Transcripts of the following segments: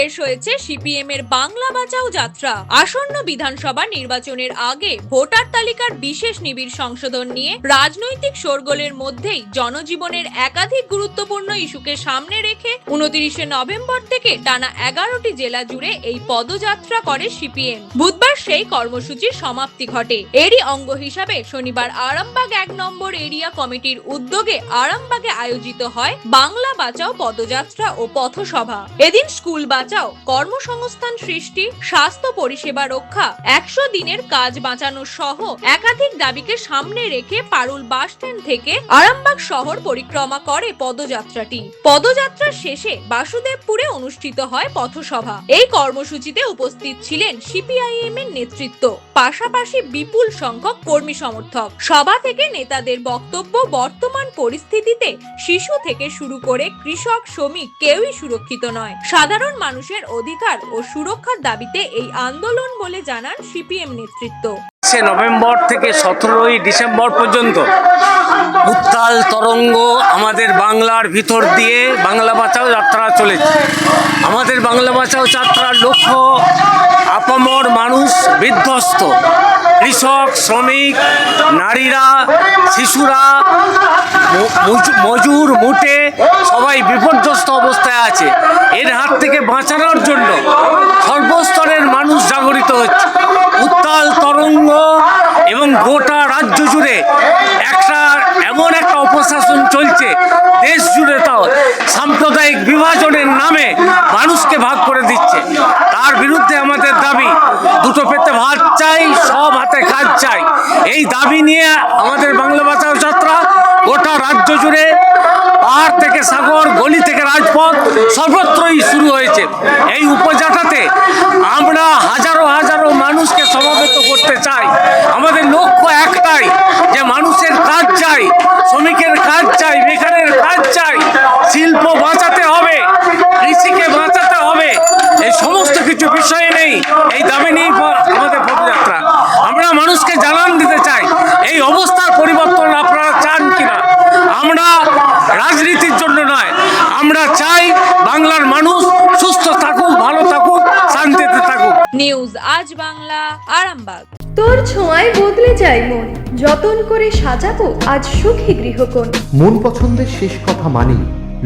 শেষ হয়েছে সিপিএম এর বাংলা বাঁচাও যাত্রা। আসন্ন বিধানসভা নির্বাচনের আগে ভোটার তালিকার বিশেষ নিবিড় সংশোধন নিয়ে রাজনৈতিক শোরগোলের মধ্যেই জনজীবনের একাধিক গুরুত্বপূর্ণ ইস্যুকে সামনে রেখে উনত্রিশে নভেম্বর থেকে টানা এগারোটি জেলা জুড়ে এই পদযাত্রা করে সিপিএম। বুধবার সেই কর্মসূচির সমাপ্তি ঘটে। এরই অঙ্গ হিসাবে শনিবার আরামবাগ এক নম্বর এরিয়া কমিটির উদ্যোগে আরামবাগে আয়োজিত হয় বাংলা বাঁচাও পদযাত্রা ও পথসভা। এদিন স্কুল বাঁচাও। কর্মসংস্থান সৃষ্টি, স্বাস্থ্য পরিষেবা রক্ষা, একশো দিনের কাজ বাঁচানো সহ একাধিক দাবিকে সামনে রেখে পারুল বাস স্ট্যান্ড থেকে আরামবাগ শহর পরিক্রমা করে পদযাত্রাটি। পদযাত্রার শেষে বাসুদেবপুরে অনুষ্ঠিত হয় পথসভা। এই কর্মসূচিতে উপস্থিত ছিলেন সিপিআইএম এর নেতৃত্ব, পাশাপাশি বিপুল সংখ্যক কর্মী সমর্থক। সভা থেকে নেতাদের বক্তব্য, বর্তমান পরিস্থিতিতে শিশু থেকে শুরু করে কৃষক, শ্রমিক কেউই সুরক্ষিত নয়। সাধারণ মানুষের অধিকার ও সুরক্ষার দাবিতে এই আন্দোলন বলে জানান সিপিএম নেতৃত্ব। সে নভেম্বর থেকে সতেরোই ডিসেম্বর পর্যন্ত উত্তাল তরঙ্গ আমাদের বাংলার ভিতর দিয়ে বাংলা বাঁচাও যাত্রা চলেছে। আমাদের বাংলা বাঁচাও যাত্রার লক্ষ্য আপামর মানুষ বিধ্বস্ত। কৃষক, শ্রমিক, নারীরা, শিশুরা মজুর মুটে সবাই বিপর্যস্ত অবস্থায় আছে। থেকে বাঁচানোর জন্য সর্বস্তরের মানুষ জাগরিত হচ্ছে উত্তাল তরঙ্গ এবং গোটা রাজ্য জুড়ে একটা এমন একটা অপশাসন চলছে, দেশ জুড়ে তাও সাম্প্রদায়িক বিভাজনের নামে মানুষকে ভাগ করে দিচ্ছে। তার বিরুদ্ধে আমাদের দাবি, দুটো পেতে ভাত চাই, সব হাতে কাজ চাই। এই দাবি নিয়ে আমাদের বাংলা বাঁচাও যাত্রা গোটা রাজ্য জুড়ে পাহাড় থেকে সাগর, গলি থেকে রাজপথ হয়েছে এই উপজাটাতে আমরা হাজারো হাজারো মানুষকে সমাবেত করতে চাই। আমাদের লক্ষ্য একটাই যে মানুষের কাজ চাই, শ্রমিকের কাজ চাই, বেকারের কাজ চাই। শিল্প বাঁচাতে হবে, কৃষিকে বাঁচাতে হবে। এই সমস্ত কিছু বিষয়ে নেই, এই দাবি নিয়ে আমাদের পদযাত্রা। আমরা মানুষকে জানান দিতে চাই, এই অবস্থার পরিবর্তন আপনারা চান কিনা? আমরা রাজনীতির জন্য নয় আমরা চাই বাংলার মানুষ সুস্থ থাকুক ভালো থাকুক শান্তিতে থাকুক নিউজ আজ বাংলা আরামবাগ। তোর ছোঁয়ায় বদলে যায় মন। যতন করে সাজাবো আজ সুখী গৃহকোণ। মন পছন্দের শেষ কথা মানি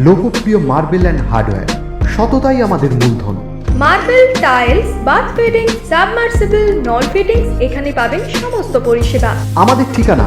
লোকপ্রিয় মার্বেল অ্যান্ড হার্ডওয়্যার সততাই আমাদের মূলধন। Marble tiles bath fitting submersible নল ফিটিংস এখানে পাবেন সমস্ত পরিষেবা। আমাদের ঠিকানা